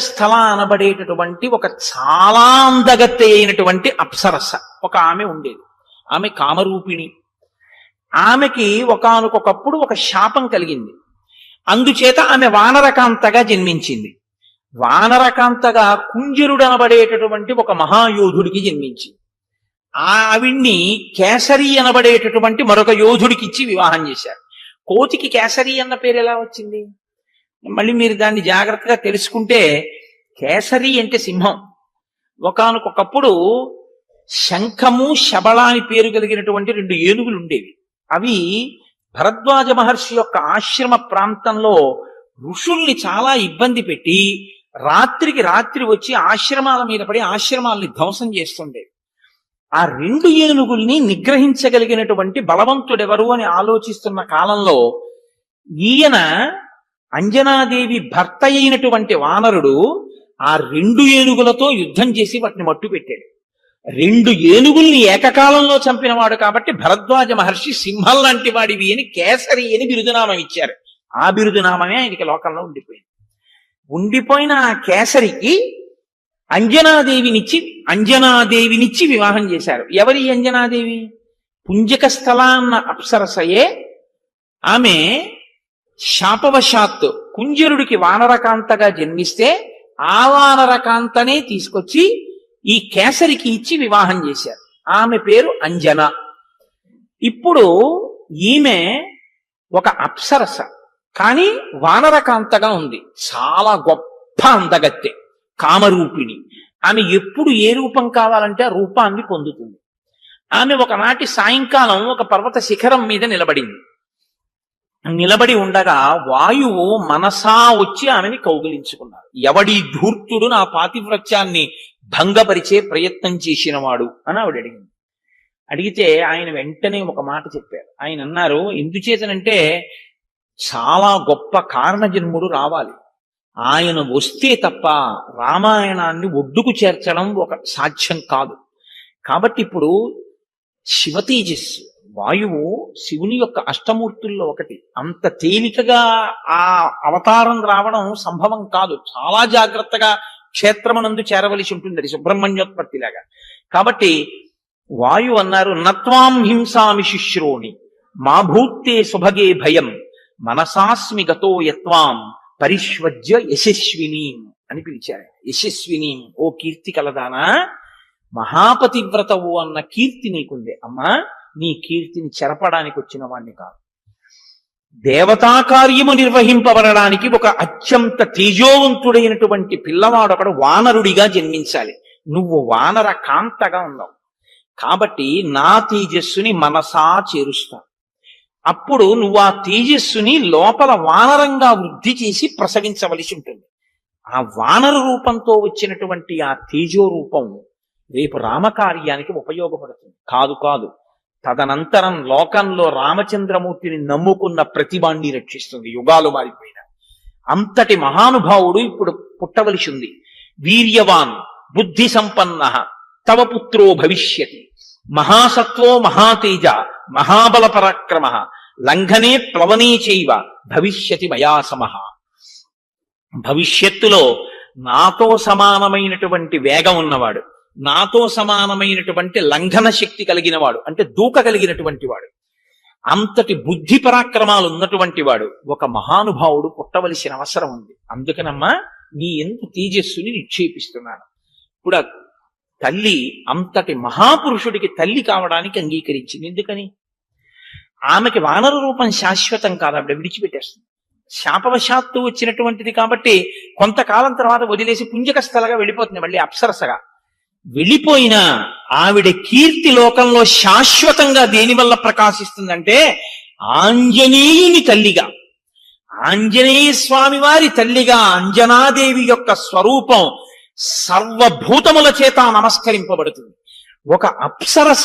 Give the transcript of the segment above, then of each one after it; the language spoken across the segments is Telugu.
స్థల అనబడేటటువంటి ఒక చాలా అందగత్తె అయినటువంటి అప్సరస. ఒక ఆమె ఉండేది. ఆమె కామరూపిణి. ఆమెకి ఒకనకొకప్పుడు ఒక శాపం కలిగింది. అందుచేత ఆమె వానరకాంతగా జన్మించింది. వానరకాంతగా కుంజరుడు అనబడేటటువంటి ఒక మహాయోధుడికి జన్మించింది. ఆవిడ్ని కేసరి అనబడేటటువంటి మరొక యోధుడికి ఇచ్చి వివాహం చేశారు. కోతికి కేసరి అన్న పేరు ఎలా వచ్చింది? మళ్ళీ మీరు దాన్ని జాగ్రత్తగా తెలుసుకుంటే కేసరి అంటే సింహం. ఒకనకొకప్పుడు శంఖము శబళ అని పేరు కలిగినటువంటి రెండు ఏనుగులు ఉండేవి. అవి భరద్వాజ మహర్షి యొక్క ఆశ్రమ ప్రాంతంలో ఋషుల్ని చాలా ఇబ్బంది పెట్టి రాత్రికి రాత్రి వచ్చి ఆశ్రమాల మీద పడి ఆశ్రమాల్ని ధ్వంసం చేస్తుండేవి. ఆ రెండు ఏనుగుల్ని నిగ్రహించగలిగినటువంటి బలవంతుడెవరు అని ఆలోచిస్తున్న కాలంలో ఈయన అంజనాదేవి భర్త అయినటువంటి వానరుడు ఆ రెండు ఏనుగులతో యుద్ధం చేసి వాటిని మట్టు పెట్టాడు. రెండు ఏనుగుల్ని ఏకకాలంలో చంపినవాడు కాబట్టి భరద్వాజ మహర్షి సింహం లాంటి వాడివి అని కేసరి అని బిరుదునామం ఇచ్చారు. ఆ బిరుదునామమే ఆయనకి లోకంలో ఉండిపోయింది. ఉండిపోయిన ఆ కేసరికి అంజనాదేవినిచ్చి అంజనాదేవినిచ్చి వివాహం చేశారు. ఎవరి అంజనాదేవి? పుంజక స్థలాన్న అప్సరసయే. ఆమె శాపవశాత్తు కుంజరుడికి వానరకాంతగా జన్మిస్తే ఆ వానరకాంతనే తీసుకొచ్చి ఈ కేసరికి ఇచ్చి వివాహం చేశారు. ఆమె పేరు అంజన. ఇప్పుడు ఈమె ఒక అప్సరస కానీ వానరకాంతగా ఉంది. చాలా గొప్ప అందగత్తె కామరూపిణి. ఆమె ఎప్పుడు ఏ రూపం కావాలంటే ఆ రూపాన్ని పొందుతుంది. ఆమె ఒకనాటి సాయంకాలం ఒక పర్వత శిఖరం మీద నిలబడింది. నిలబడి ఉండగా వాయువు మనసా వచ్చి ఆమెని కౌగిలించుకున్నాడు. ఎవడి ధూర్తుడు నా పాతివ్రత్యాన్ని భంగపరిచే ప్రయత్నం చేసినవాడు అని ఆవిడ అడిగింది. అడిగితే ఆయన వెంటనే ఒక మాట చెప్పారు. ఆయన అన్నారు ఎందుచేతనంటే చాలా గొప్ప కారణజన్ముడు రావాలి. ఆయన వస్తే తప్ప రామాయణాన్ని ఒడ్డుకు చేర్చడం ఒక సాధ్యం కాదు. కాబట్టి ఇప్పుడు శివతేజస్సు వాయువు శివుని యొక్క అష్టమూర్తుల్లో ఒకటి. అంత తేలికగా ఆ అవతారం రావడం సంభవం కాదు. చాలా జాగ్రత్తగా క్షేత్రమునందు చేరవలసి ఉంటుంది అది సుబ్రహ్మణ్యోత్పత్తిలాగా. కాబట్టి వాయు అన్నారు నత్వాం హింసామి శిశ్రోణి మా భూత్తే సుభగే భయం మనసాస్మి గతో యత్వాం పరిష్వజ్య యశస్వినీం అని పిలిచారు. యశస్వినీం ఓ కీర్తి కలదానా? మహాపతివ్రతవు అన్న కీర్తి నీకుంది. అమ్మా నీ కీర్తిని చెరపడానికి వచ్చిన వాణ్ణి కాదు. దేవతా కార్యము నిర్వహింపబడడానికి ఒక అత్యంత తేజోవంతుడైనటువంటి పిల్లవాడు ఒకడు వానరుడిగా జన్మించాలి. నువ్వు వానర కాంతగా ఉన్నావు. కాబట్టి నా తేజస్సుని మనసా చేరుస్తా. అప్పుడు నువ్వు ఆ తేజస్సుని లోపల వానరంగా వృద్ధి చేసి ప్రసవించవలసి ఉంటుంది. ఆ వానర రూపంతో వచ్చినటువంటి ఆ తేజో రూపం రేపు రామకార్యానికి ఉపయోగపడుతుంది. కాదు కాదు. తదనంతరం లోకంలో రామచంద్రమూర్తిని నమ్ముకున్న ప్రతిభాన్ని రక్షిస్తుంది. యుగాలు మారిపోయిన అంతటి మహానుభావుడు ఇప్పుడు పుట్టవలసి ఉంది వీర్యవాన్ బుద్ధి సంపన్న తవ పుత్రో భవిష్యతి. మహాసత్వో మహాతేజ మహాబల పరాక్రమ లంఘనే ప్లవనే చైవ భవిష్యతి మయా సమః భవిష్యత్తులో నాతో సమానమైనటువంటి వేగం ఉన్నవాడు. నాతో సమానమైనటువంటి లంఘన శక్తి కలిగిన వాడు అంటే దూక కలిగినటువంటి వాడు అంతటి బుద్ధి పరాక్రమాలు ఉన్నటువంటి వాడు ఒక మహానుభావుడు పుట్టవలసిన అవసరం ఉంది. అందుకనమ్మా నీ ఎందు తేజస్సుని నిక్షేపిస్తున్నాను. ఇప్పుడు తల్లి అంతటి మహాపురుషుడికి తల్లి కావడానికి అంగీకరించింది. ఎందుకని? ఆమెకి వానర రూపం శాశ్వతం కాదు ఆవిడ విడిచిపెట్టేస్తుంది. శాపవశాత్తు వచ్చినటువంటిది కాబట్టి కొంతకాలం తర్వాత వదిలేసి పుంజక స్థలగా వెళ్ళిపోతుంది మళ్ళీ అప్సరసగా. వెళ్ళిపోయినా ఆవిడ కీర్తి లోకంలో శాశ్వతంగా దేనివల్ల ప్రకాశిస్తుందంటే ఆంజనేయుని తల్లిగా. ఆంజనేయ స్వామి వారి తల్లిగా అంజనాదేవి యొక్క స్వరూపం సర్వభూతముల చేత నమస్కరింపబడుతుంది. ఒక అప్సరస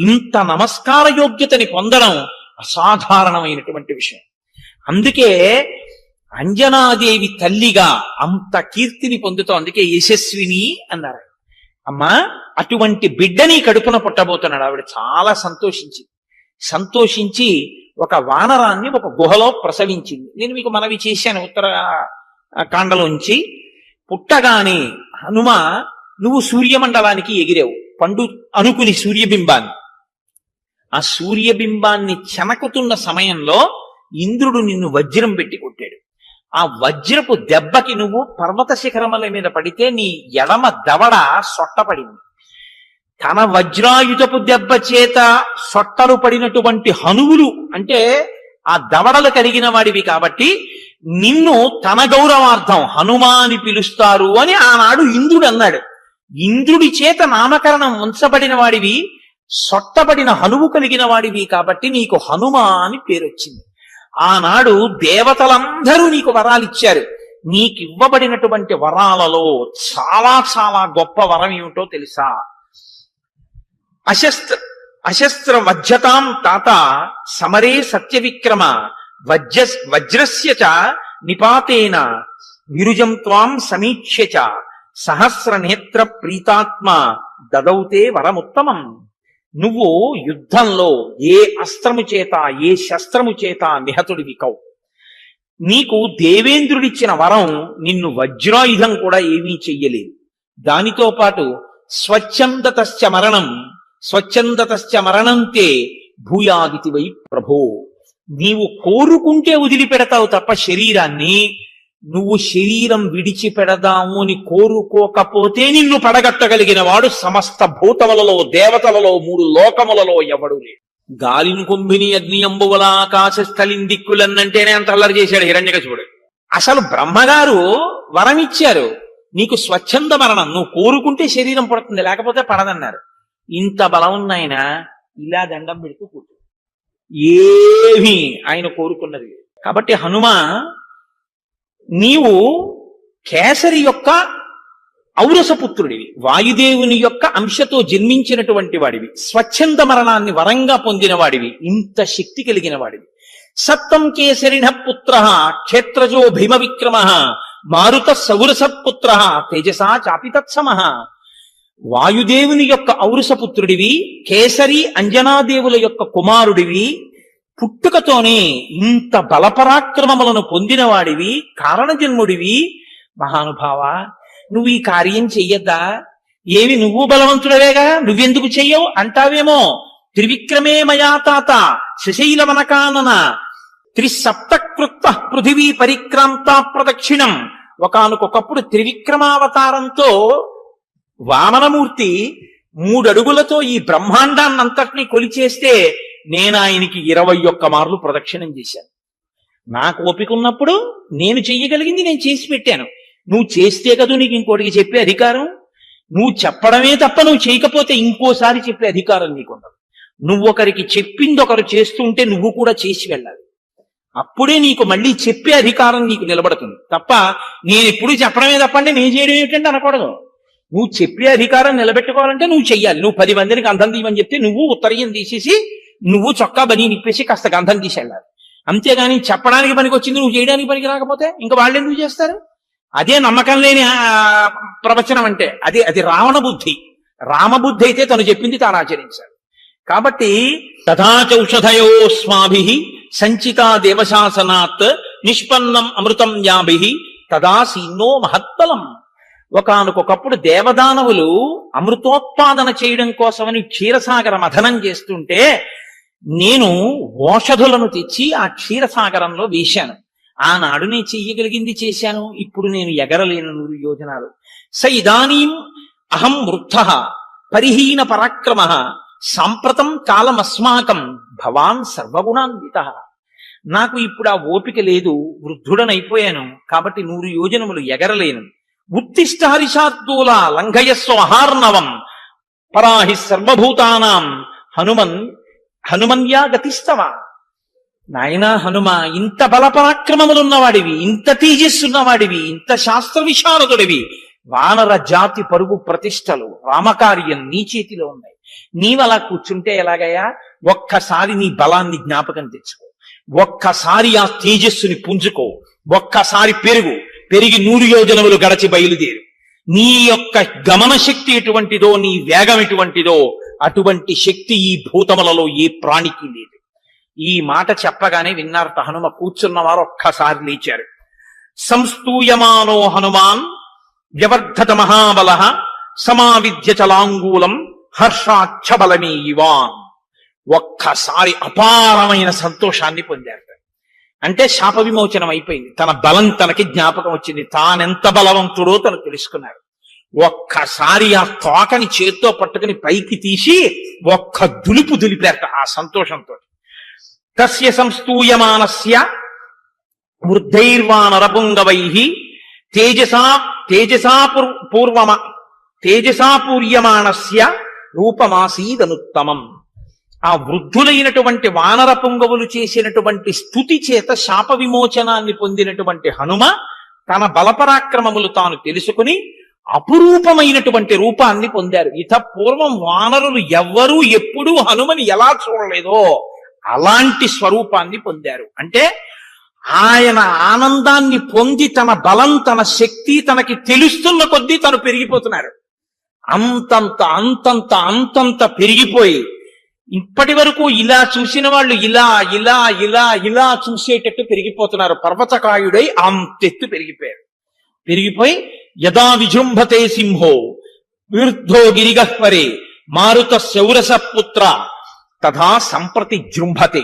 ఇంత నమస్కార యోగ్యతని పొందడం అసాధారణమైనటువంటి విషయం. అందుకే అంజనాదేవి తల్లిగా అంత కీర్తిని పొందుతాం అందుకే యశస్విని అన్నారు. అమ్మా అటువంటి బిడ్డని కడుపున పుట్టబోతున్నాడు. ఆవిడ చాలా సంతోషించింది సంతోషించి ఒక వానరాన్ని ఒక గుహలో ప్రసవించింది. నేను మీకు మనవి చేశాను ఉత్తర కాండలోంచి పుట్టగానే హనుమ నువ్వు సూర్యమండలానికి ఎగిరావు. పండు అనుకుని సూర్యబింబాన్ని. ఆ సూర్యబింబాన్ని చెనకుతున్న సమయంలో ఇంద్రుడు నిన్ను వజ్రం పెట్టి కొట్టాడు. ఆ వజ్రపు దెబ్బకి నువ్వు పర్వత శిఖరముల మీద పడితే నీ ఎడమ దవడ సొట్టపడింది. తన వజ్రాయుధపు దెబ్బ చేత సొట్టలు పడినటువంటి హనువులు అంటే ఆ దవడలు కలిగిన వాడివి కాబట్టి నిన్ను తన గౌరవార్థం హనుమా అని పిలుస్తారు అని ఆనాడు ఇంద్రుడు అన్నాడు. ఇంద్రుడి చేత నామకరణం ఉంచబడిన వాడివి సొట్టబడిన హనువు కలిగిన వాడివి కాబట్టి నీకు హనుమ అని పేరు వచ్చింది ఆనాడు దేవతలందరూ నీకు వరాలు ఇచ్చారు నీకివ్వబడినటువంటి వరాలలో చాలా చాలా గొప్ప వరం ఏమిటో తెలుసా? అశస్త్ర అశస్త్ర వజ్రతాం తాత సమరే సత్య విక్రమ వజ్ర వజ్రస్య చ నిపాతేన విరుజం త్వాం సమీక్ష్య చ సహస్ర నేత్ర ప్రీతాత్మ దదౌతే వరముత్తమం. నువ్వు యుద్ధంలో ఏ అస్త్రము చేత ఏ శస్త్రము చేత నిహతుడివి కవు నీకు దేవేంద్రుడిచ్చిన వరం నిన్ను వజ్రాయుధం కూడా ఏమీ చెయ్యలేదు. దానితో పాటు స్వచ్ఛందతశ్చ మరణం స్వచ్ఛందతశ్చ మరణంతే భూయాదితి వై ప్రభో. నీవు కోరుకుంటే వదిలిపెడతావు తప్ప శరీరాన్ని నువ్వు శరీరం విడిచిపెడదాము అని కోరుకోకపోతే నిన్ను పడగట్టగలిగిన వాడు సమస్త భూతములలో దేవతలలో మూడు లోకములలో ఎవడు లేడు. గాలిని కుంభిని అగ్ని అంబువల ఆకాశ దిక్కులన్నంటేనే అంత అల్లరి చేశాడు హిరణ్యకశిపుడు. అసలు బ్రహ్మగారు వరం ఇచ్చారు. నీకు స్వచ్ఛంద మరణం. నువ్వు కోరుకుంటే శరీరం పడుతుంది లేకపోతే పడదన్నారు. ఇంత బలం ఉన్నాయన? ఇలా దండం పెడుతూ కూర్చో. ఏమీ ఆయన కోరుకున్నది కాబట్టి హనుమ నీవు కేసరి యొక్క ఔరసపుత్రుడివి వాయుదేవుని యొక్క అంశతో జన్మించినటువంటి వాడివి స్వచ్ఛంద మరణాన్ని వరంగా పొందిన వాడివి ఇంత శక్తి కలిగిన వాడివి సత్తం కేసరిణ పుత్ర క్షేత్రజో భీమ విక్రమ మారుత సౌరసపుత్ర తేజసా చాపి తత్సమ. వాయుదేవుని యొక్క ఔరసపుత్రుడివి కేసరి అంజనాదేవుల యొక్క కుమారుడివి పుట్టుకతోనే ఇంత బలపరాక్రమములను పొందినవాడివి కారణజన్ముడివి. మహానుభావ నువ్వు ఈ కార్యం చెయ్యద్దా? ఏమి నువ్వు బలవంతుడవేగా? నువ్వెందుకు చెయ్యవు? అంటావేమో? త్రివిక్రమే మయా తాత శశైలవనకానన త్రిసప్తకృత్వ పృథివీ పరిక్రాంత ప్రదక్షిణం. ఒకనకొకప్పుడు త్రివిక్రమావతారంతో వామనమూర్తి మూడడుగులతో ఈ బ్రహ్మాండాన్నంతటినీ కొలిచేస్తే నేను ఆయనకి ఇరవై ఒక్క మార్లు ప్రదక్షిణం చేశాను. నాకు ఓపిక ఉన్నప్పుడు నేను చెయ్యగలిగింది నేను చేసి పెట్టాను. నువ్వు చేస్తే కదా నీకు ఇంకోటికి చెప్పే అధికారం? నువ్వు చెప్పడమే తప్ప నువ్వు చేయకపోతే ఇంకోసారి చెప్పే అధికారం నీకుండదు. నువ్వు ఒకరికి చెప్పింది ఒకరు చేస్తుంటే నువ్వు కూడా చేసి వెళ్ళాలి. అప్పుడే నీకు మళ్ళీ చెప్పే అధికారం నీకు నిలబడుతుంది. తప్ప నేను ఎప్పుడు చెప్పడమే తప్పంటే నేను చేయడం ఏమిటంటే అనకూడదు. నువ్వు చెప్పే అధికారం నిలబెట్టుకోవాలంటే నువ్వు చెయ్యాలి. నువ్వు పది మందికి అందం తీయమని చెప్తే నువ్వు ఉత్తరీయం తీసేసి నువ్వు చొక్కా బని నిప్పేసి కాస్త గంధం తీసి అంతేగాని చెప్పడానికి పనికి వచ్చింది నువ్వు చేయడానికి పనికి రాకపోతే ఇంకా వాళ్ళు ఎందుకు చేస్తారు? అదే నమ్మకం లేని ప్రవచనం అంటే అది అది రావణ బుద్ధి. రామబుద్ధి అయితే తను చెప్పింది తాను ఆచరించాడు కాబట్టి తథాచౌషధయోస్మాభి సంచితా దేవశాసనాత్ నిష్పన్నం అమృతం యాభి తదా సీన్నో మహత్బలం. ఒకనకొకప్పుడు దేవదానవులు అమృతోత్పాదన చేయడం కోసమని క్షీరసాగర మథనం చేస్తుంటే నేను ఓషధులను తెచ్చి ఆ క్షీరసాగరంలో వేశాను. ఆనాడు నేను చెయ్యగలిగింది చేశాను. ఇప్పుడు నేను ఎగరలేను నూరు యోజనాలు. స ఇదానీం అహం వృద్ధ పరిహీన పరాక్రమ సాంప్రతం కాలమస్మాకం భవాన్ సర్వగుణాన్విత. నాకు ఇప్పుడు ఆ ఓపిక లేదు. వృద్ధుడనైపోయాను. కాబట్టి నూరు యోజనములు ఎగరలేను. ఉత్తిష్ట హరిషాద్దూల లంఘయస్వ మహార్ణవం పరాహి సర్వభూతానాం హనుమన్ హనుమన్యా గతిస్తవా నాయనా హనుమ ఇంత బలపరాక్రమములున్నవాడివి ఇంత తేజస్సున్నవాడివి ఇంత శాస్త్ర విశారదుడివి వానర జాతి పరుగు ప్రతిష్టలు రామకార్యం నీ చేతిలో ఉన్నాయి. నీవలా కూర్చుంటే ఎలాగయ్యా? ఒక్కసారి నీ బలాన్ని జ్ఞాపకం తెచ్చుకో. ఒక్కసారి ఆ తేజస్సుని పుంజుకో. ఒక్కసారి పెరుగు. పెరిగి నూరు యోజనములు గడచి బయలుదేరు. నీ యొక్క గమన శక్తి ఎటువంటిదో నీ వేగం ఎటువంటిదో అటువంటి శక్తి ఈ భూతములలో ఏ ప్రాణికి లేదు. ఈ మాట చెప్పగానే విన్నారట హనుమ కూర్చున్న వారు ఒక్కసారి లేచారు. సంస్తూయమానో హనుమాన్ వ్యవర్ధత మహాబల సమావిద్య చలాంగూలం హర్షాక్షబలమీవాన్ ఒక్కసారి అపారమైన సంతోషాన్ని పొందారు. అంటే శాప విమోచనం అయిపోయింది. తన బలం తనకి జ్ఞాపకం వచ్చింది. తానెంత బలవంతుడో తను తెలుసుకున్నాడు ఒక్కసారి ఆ తోకని చేత్తో పట్టుకుని పైకి తీసి ఒక్క దులుపు దులిపారట ఆ సంతోషంతో. తస్య సంస్తూయమానస్య వృద్ధైర్వానరపుంగవై తేజసా తేజసా పూర్వమ తేజసా పూర్యమాణస్య రూపమాసీదనుత్తమం. ఆ వృద్ధులైనటువంటి వానర పుంగవులు చేసినటువంటి స్థుతి చేత శాప విమోచనాన్ని పొందినటువంటి హనుమ తన బలపరాక్రమములు తాను తెలుసుకుని అపురూపమైనటువంటి రూపాన్ని పొందారు. ఇత పూర్వం వానరులు ఎవ్వరూ ఎప్పుడూ హనుమని ఎలా చూడలేదో అలాంటి స్వరూపాన్ని పొందారు. అంటే ఆయన ఆనందాన్ని పొంది తన బలం తన శక్తి తనకి తెలుస్తున్న కొద్దీ తను పెరిగిపోతున్నారు. అంతంత అంతంత అంతంత పెరిగిపోయి ఇప్పటి వరకు ఇలా చూసిన వాళ్ళు ఇలా ఇలా ఇలా ఇలా చూసేటట్టు పెరిగిపోతున్నారు. పర్వతకాయుడై అంతెత్తు పెరిగిపోయారు. పెరిగిపోయి యదా విజృంభతే సింహో విరుద్ధో గిరిగహ్వరే మారుత శౌరస పుత్ర తథా సంప్రతి జృంభతే.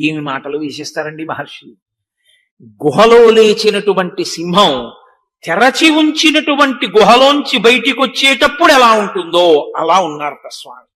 ఏమి మాటలు వేసేస్తారండి మహర్షి. గుహలో లేచినటువంటి సింహం తెరచి ఉంచినటువంటి గుహలోంచి బయటికి వచ్చేటప్పుడు ఎలా ఉంటుందో అలా ఉన్నారట స్వామి.